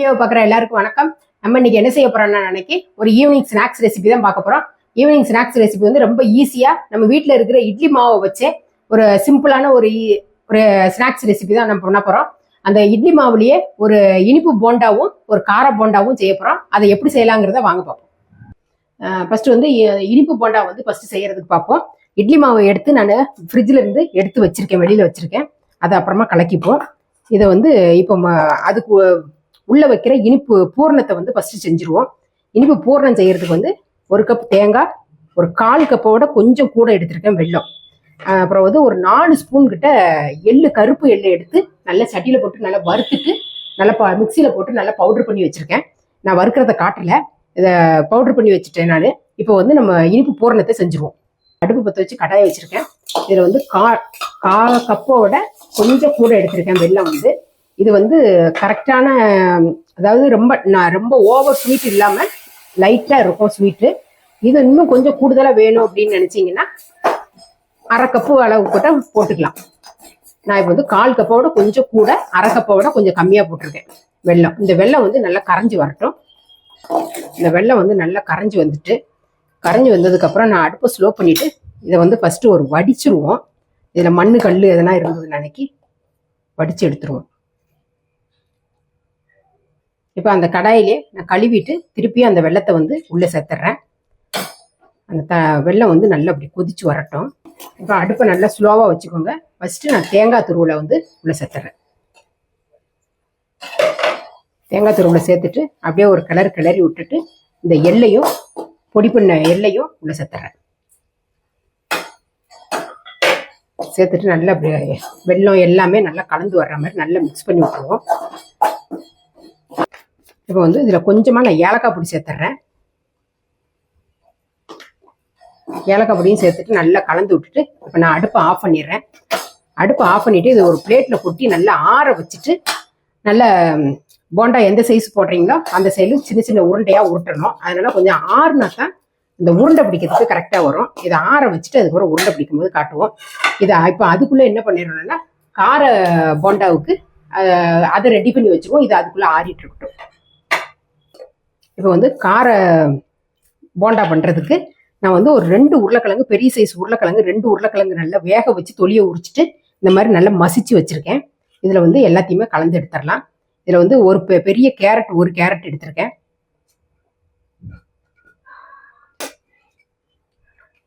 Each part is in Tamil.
வீடியோ பார்க்குற எல்லாருக்கும் வணக்கம். நம்ம இன்னைக்கு என்ன செய்ய போறோம்னா நினைக்கி ஒரு ஈவினிங் ஸ்நாக்ஸ் ரெசிபி தான் பார்க்க போறோம். ஈவினிங் ஸ்நாக்ஸ் ரெசிபி வந்து ரொம்ப ஈஸியா நம்ம வீட்டில் இருக்கிற இட்லி மாவை வச்சு ஒரு சிம்பிளான ஒரு ஒரு ஸ்நாக்ஸ் ரெசிபி தான் நம்ம பண்ண போறோம். அந்த இட்லி மாவுலயே ஒரு இனிப்பு போண்டாவும் ஒரு கார போண்டாவும் செய்ய போறோம். அதை எப்படி செய்யலாங்கிறத வாங்க பார்ப்போம். ஃபர்ஸ்ட் வந்து இனிப்பு போண்டா வந்து ஃபர்ஸ்ட் செய்யறதுக்கு பார்ப்போம். இட்லி மாவை எடுத்து நான் ஃப்ரிட்ஜில் இருந்து எடுத்து வச்சிருக்கேன் வெளியில் வச்சிருக்கேன். அதை அப்புறமா கலக்கிப்போம். இதை வந்து இப்போ அதுக்கு உள்ள வைக்கிற இனிப்பு பூரணத்தை வந்து ஃபர்ஸ்ட் செஞ்சுருவோம். இனிப்பு பூரணம் செய்யறதுக்கு வந்து ஒரு கப் தேங்காய் ஒரு கால் கப்போட கொஞ்சம் கூட எடுத்திருக்கேன் வெள்ளம் அப்புறம் வந்து ஒரு நாலு ஸ்பூன் கிட்ட எள்ளு கருப்பு எள்ளு எடுத்து நல்லா சட்டியில போட்டு நல்லா வறுத்துட்டு நல்லா ப மிக்சியில் போட்டு நல்லா பவுடர் பண்ணி வச்சிருக்கேன். நான் வறுக்கிறத காட்டல. இதை பவுடர் பண்ணி வச்சுட்டேன் நான். இப்போ வந்து நம்ம இனிப்பு பூரணத்தை செஞ்சுருவோம். அடுப்பு பற்ற வச்சு கடாயை வச்சிருக்கேன். இதில் வந்து கா கா கப்போட கொஞ்சம் கூட எடுத்திருக்கேன் வெள்ளம் வந்து. இது வந்து கரெக்டான அதாவது ரொம்ப நான் ரொம்ப ஓவர் ஸ்வீட் இல்லாமல் லைட்டாக இருக்கும் ஸ்வீட்டு. இது இன்னும் கொஞ்சம் கூடுதலாக வேணும் அப்படின்னு நினச்சிங்கன்னா அரை கப்பு அளவு கூட போட்டுக்கலாம். நான் இப்போ வந்து கால் கப்போட கொஞ்சம் கூட அரை கப்போட கொஞ்சம் கம்மியாக போட்டிருக்கேன். வெள்ளம் இந்த வெல்லம் வந்து நல்லா கரைஞ்சி வரட்டும். இந்த வெள்ளம் வந்து நல்லா கரைஞ்சி வந்துட்டு கரைஞ்சி வந்ததுக்கப்புறம் நான் அடுப்பை ஸ்லோ பண்ணிட்டு இதை வந்து ஃபஸ்ட்டு ஒரு வடிச்சிருவோம். இதில் மண்ணு கல் எதனா இருந்தது நினைக்கி வடித்து எடுத்துருவோம். இப்போ அந்த கடாயிலே நான் கழுவிட்டு திருப்பியும் அந்த வெள்ளத்தை வந்து உள்ளே சேர்த்துட்றேன் அந்த த வெள்ளம் வந்து நல்லா அப்படி கொதிச்சு வரட்டும். இப்போ அடுப்பை நல்லா ஸ்லோவாக வச்சுக்கோங்க. ஃபஸ்ட்டு நான் தேங்காய் துருவில் வந்து உள்ளே சேர்த்துறேன். தேங்காய் துருவில் சேர்த்துட்டு அப்படியே ஒரு கிளறு கிளறி விட்டுட்டு இந்த எல்லையும் பொடி பண்ண எல்லையும் உள்ளே சேர்த்துறேன். சேர்த்துட்டு நல்லா அப்படியே வெல்லம் எல்லாமே நல்லா கலந்து வர்ற மாதிரி நல்லா மிக்ஸ் பண்ணி விட்டுருவோம். இப்போ வந்து இதில் கொஞ்சமாக நான் ஏலக்காய் பொடி சேர்த்துட்றேன் ஏலக்காய் பொடியும் சேர்த்துட்டு நல்லா கலந்து விட்டுட்டு இப்போ நான் அடுப்பை ஆஃப் பண்ணிடுறேன். அடுப்பை ஆஃப் பண்ணிவிட்டு இது ஒரு பிளேட்டில் கொட்டி நல்லா ஆற வச்சுட்டு நல்ல போண்டா எந்த சைஸ் போடுறீங்களோ அந்த சைடில் சின்ன சின்ன உருண்டையாக உருட்டணும். அதனால கொஞ்சம் ஆறுனா தான் இந்த உருண்டை பிடிக்கிறதுக்கு கரெக்டாக வரும். இதை ஆற வச்சுட்டு அதுக்கப்புறம் உருண்டை பிடிக்கும் போது காட்டுவோம். இதை இப்போ அதுக்குள்ளே என்ன பண்ணிடணும்னா கார போண்டாவுக்கு அதை ரெடி பண்ணி வச்சுருவோம். இது அதுக்குள்ளே ஆறிட்டு இருக்கட்டும். இப்போ வந்து கார போண்டா பண்ணுறதுக்கு நான் வந்து ஒரு ரெண்டு உருளைக்கிழங்கு பெரிய சைஸ் உருளைக்கிழங்கு ரெண்டு உருளைக்கிழங்கு நல்லா வேக வச்சு தொலியை உரிச்சிட்டு இந்த மாதிரி நல்லா மசிச்சு வச்சுருக்கேன். இதில் வந்து எல்லாத்தையுமே கலந்து எடுத்துடலாம். இதில் வந்து ஒரு பெ- பெரிய கேரட் ஒரு கேரட் எடுத்திருக்கேன்.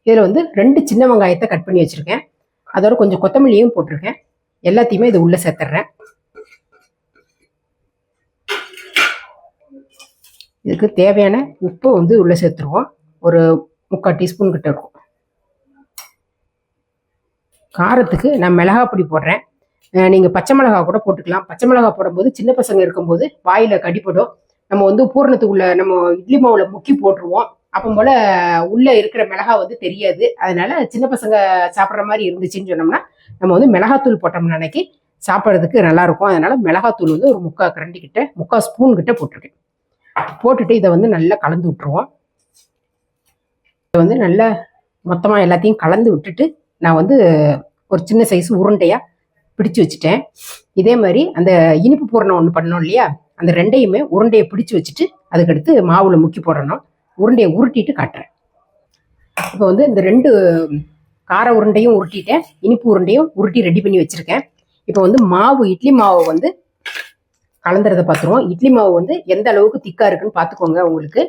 இதில் வந்து ரெண்டு சின்ன வெங்காயத்தை கட் பண்ணி வச்சுருக்கேன். அதோட கொஞ்சம் கொத்தமல்லியும் போட்டிருக்கேன். எல்லாத்தையுமே இது உள்ளே சேர்த்துட்றேன். இதுக்கு தேவையான உப்பு வந்து உள்ளே சேர்த்துருவோம். ஒரு முக்கால் டீஸ்பூன் கிட்ட இருக்கும். காரத்துக்கு நான் மிளகா பொடி போடுறேன். நீங்கள் பச்சை மிளகா கூட போட்டுக்கலாம். பச்சை மிளகா போடும்போது சின்ன பசங்க இருக்கும்போது வாயில் கடிப்படும் நம்ம வந்து பூரணத்துக்குள்ள நம்ம இட்லி மாவில் முக்கி போட்டுருவோம். அப்போ போல் உள்ளே இருக்கிற மிளகா வந்து தெரியாது. அதனால சின்ன பசங்க சாப்பிட்ற மாதிரி இருந்துச்சுன்னு சொன்னோம்னா நம்ம வந்து மிளகாத்தூள் போட்டோம்னா அன்னைக்கு சாப்பிட்றதுக்கு நல்லாயிருக்கும் அதனால் மிளகாத்தூள் வந்து ஒரு முக்கால் கரண்டி கிட்ட முக்கால் ஸ்பூன் கிட்ட போட்டிருக்கேன். போட்டுட்டு இதை வந்து நல்லா கலந்து விட்டுருவோம். இதை வந்து நல்லா மொத்தமாக எல்லாத்தையும் கலந்து விட்டுட்டு நான் வந்து ஒரு சின்ன சைஸ் உருண்டையாக பிடிச்சு வச்சுட்டேன். இதே மாதிரி அந்த இனிப்பு பூரணம் ஒன்று பண்ணோம் இல்லையா? அந்த ரெண்டையுமே உருண்டையை பிடிச்சு வச்சுட்டு அதுக்கடுத்து மாவில் முக்கி போடணும். உருண்டையை உருட்டிட்டு காட்டுறேன். இப்போ வந்து இந்த ரெண்டு கார உருண்டையும் உருட்டிட்டேன். இனிப்பு உருண்டையும் உருட்டி ரெடி பண்ணி வச்சுருக்கேன். இப்போ வந்து மாவு இட்லி மாவை வந்து கலந்துறதை பார்த்துருவோம் இட்லி மாவு வந்து எந்த அளவுக்கு திக்கா இருக்குன்னு பார்த்துக்கோங்க உங்களுக்கு.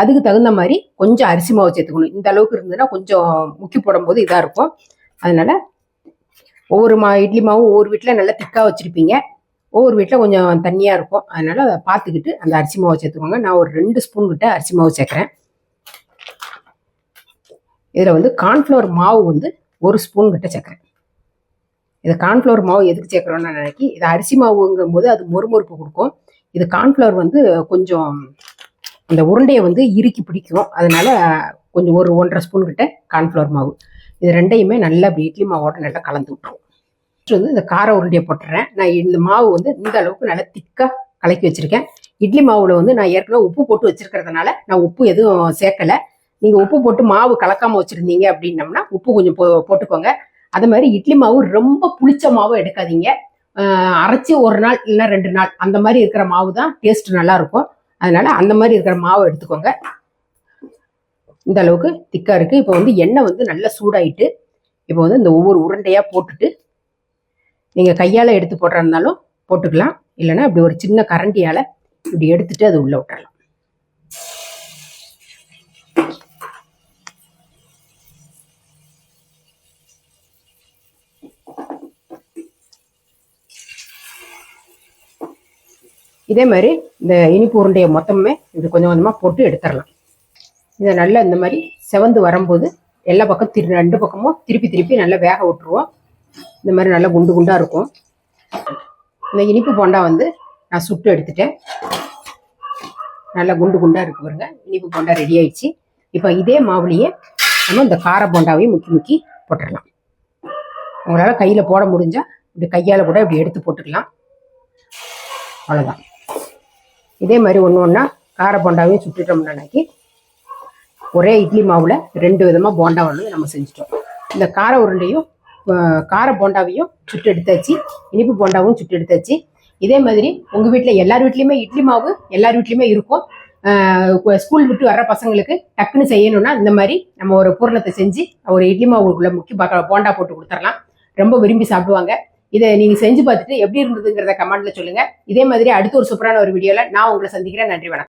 அதுக்கு தகுந்த மாதிரி கொஞ்சம் அரிசி மாவு சேர்த்துக்கணும். இந்த அளவுக்கு இருந்ததுன்னா கொஞ்சம் முக்கி போடும்போது இதாக இருக்கும். அதனால ஒவ்வொரு மா இட்லி மாவும் ஒவ்வொரு வீட்டில் நல்லா திக்காக வச்சுருப்பீங்க. ஒவ்வொரு வீட்டில் கொஞ்சம் தண்ணியாக இருக்கும். அதனால அதை பார்த்துக்கிட்டு அந்த அரிசி மாவு சேர்த்துக்கோங்க. நான் ஒரு ரெண்டு ஸ்பூன் கிட்ட அரிசி மாவு சேர்க்குறேன். இதில் வந்து கார்ன்ஃப்ளவர் மாவு வந்து ஒரு ஸ்பூன் கிட்ட சேர்க்குறேன். இது கார்ன்ஃப்ளவர் மாவு எதுக்கு சேர்க்குறோம்னு நான் நினைக்கி இது அரிசி மாவுங்கும் போது அது மொறுமொறுப்பு கொடுக்கும். இது கார்ன்ஃப்ளவர் வந்து கொஞ்சம் அந்த உருண்டையை வந்து இறுக்கி பிடிக்கும். அதனால கொஞ்சம் ஒரு ஒன்றரை ஸ்பூன் கிட்ட கார்ன்ஃப்ளவர் மாவு. இது ரெண்டையுமே நல்லா அப்படி இட்லி மாவோட நல்லா கலந்து விட்டுரும். Next வந்து இந்த கார உருண்டையை போட்டுறேன். நான் இந்த மாவு வந்து இந்த அளவுக்கு நல்லா திக்காக கலக்கி வச்சிருக்கேன். இட்லி மாவில் வந்து நான் ஏற்கனவே உப்பு போட்டு வச்சுருக்கிறதுனால நான் உப்பு எதுவும் சேர்க்கல. நீங்கள் உப்பு போட்டு மாவு கலக்காமல் வச்சுருந்தீங்க அப்படின்னம்னா உப்பு கொஞ்சம் போ போட்டுக்கோங்க. அதே மாதிரி இட்லி மாவு ரொம்ப புளிச்ச மாவும் எடுக்காதீங்க. அரைச்சி ஒரு நாள் இல்லைன்னா ரெண்டு நாள் அந்த மாதிரி இருக்கிற மாவு தான் டேஸ்ட் நல்லா இருக்கும் அதனால அந்த மாதிரி இருக்கிற மாவை எடுத்துக்கோங்க. இந்த அளவுக்கு திக்காக இருக்கு. இப்போ வந்து எண்ணெய் வந்து நல்லா சூடாயிட்டு இப்போ வந்து இந்த ஒவ்வொரு உருண்டையாக போட்டுட்டு நீங்கள் கையால் எடுத்து போடுறா இருந்தாலும் போட்டுக்கலாம். இல்லைன்னா இப்படி ஒரு சின்ன கரண்டியால் இப்படி எடுத்துட்டு அது உள்ளே விட்டுறலாம். இதே மாதிரி இந்த இனிப்பு உருண்டையை மொத்தமே இது கொஞ்சம் கொஞ்சமாக போட்டு எடுத்துடலாம். இதை நல்லா இந்த மாதிரி செவந்து வரும்போது எல்லா பக்கம் திரு ரெண்டு பக்கமும் திருப்பி திருப்பி நல்லா வேக விட்டுருவோம். இந்த மாதிரி நல்லா குண்டு குண்டாக இருக்கும். இந்த இனிப்பு போண்டா வந்து நான் சுட்டு எடுத்துட்டேன். நல்லா குண்டு குண்டாக இருக்கு பாருங்க. இனிப்பு போண்டா ரெடி ஆயிடுச்சு. இப்போ இதே மாவுலேயே நம்ம இந்த கார போண்டாவையும் முக்கி முக்கி போட்டுடலாம். உங்களால் கையில் போட முடிஞ்சால் இப்படி கையால் கூட இப்படி எடுத்து போட்டுக்கலாம். அவ்வளோதான் இதே மாதிரி ஒன்று ஒன்றா கார போண்டாவையும் சுட்டுட்டோம்னாக்கி ஒரே இட்லி மாவில் ரெண்டு விதமாக போண்டா வந்து நம்ம செஞ்சுட்டோம். இந்த கார உருண்டையும் கார போண்டாவையும் சுட்டு எடுத்தாச்சு இனிப்பு போண்டாவும் சுட்டு எடுத்தாச்சு இதே மாதிரி உங்கள் வீட்டில் எல்லார் வீட்லேயுமே இட்லி மாவு எல்லார் வீட்லேயுமே இருக்கும். ஸ்கூல் விட்டு வர்ற பசங்களுக்கு டக்குன்னு செய்யணும்னா இந்த மாதிரி நம்ம ஒரு பூரணத்தை செஞ்சு ஒரு இட்லி மாவுக்குள்ளே முக்கி போண்டா போட்டு கொடுத்துடலாம். ரொம்ப விரும்பி சாப்பிடுவாங்க. இதை நீங்க செஞ்சு பார்த்துட்டு எப்படி இருந்ததுங்கிறத கமெண்ட்ல சொல்லுங்க. இதே மாதிரி அடுத்த ஒரு சூப்பரான ஒரு வீடியோல நான் உங்களை சந்திக்கிறேன். நன்றி வணக்கம்.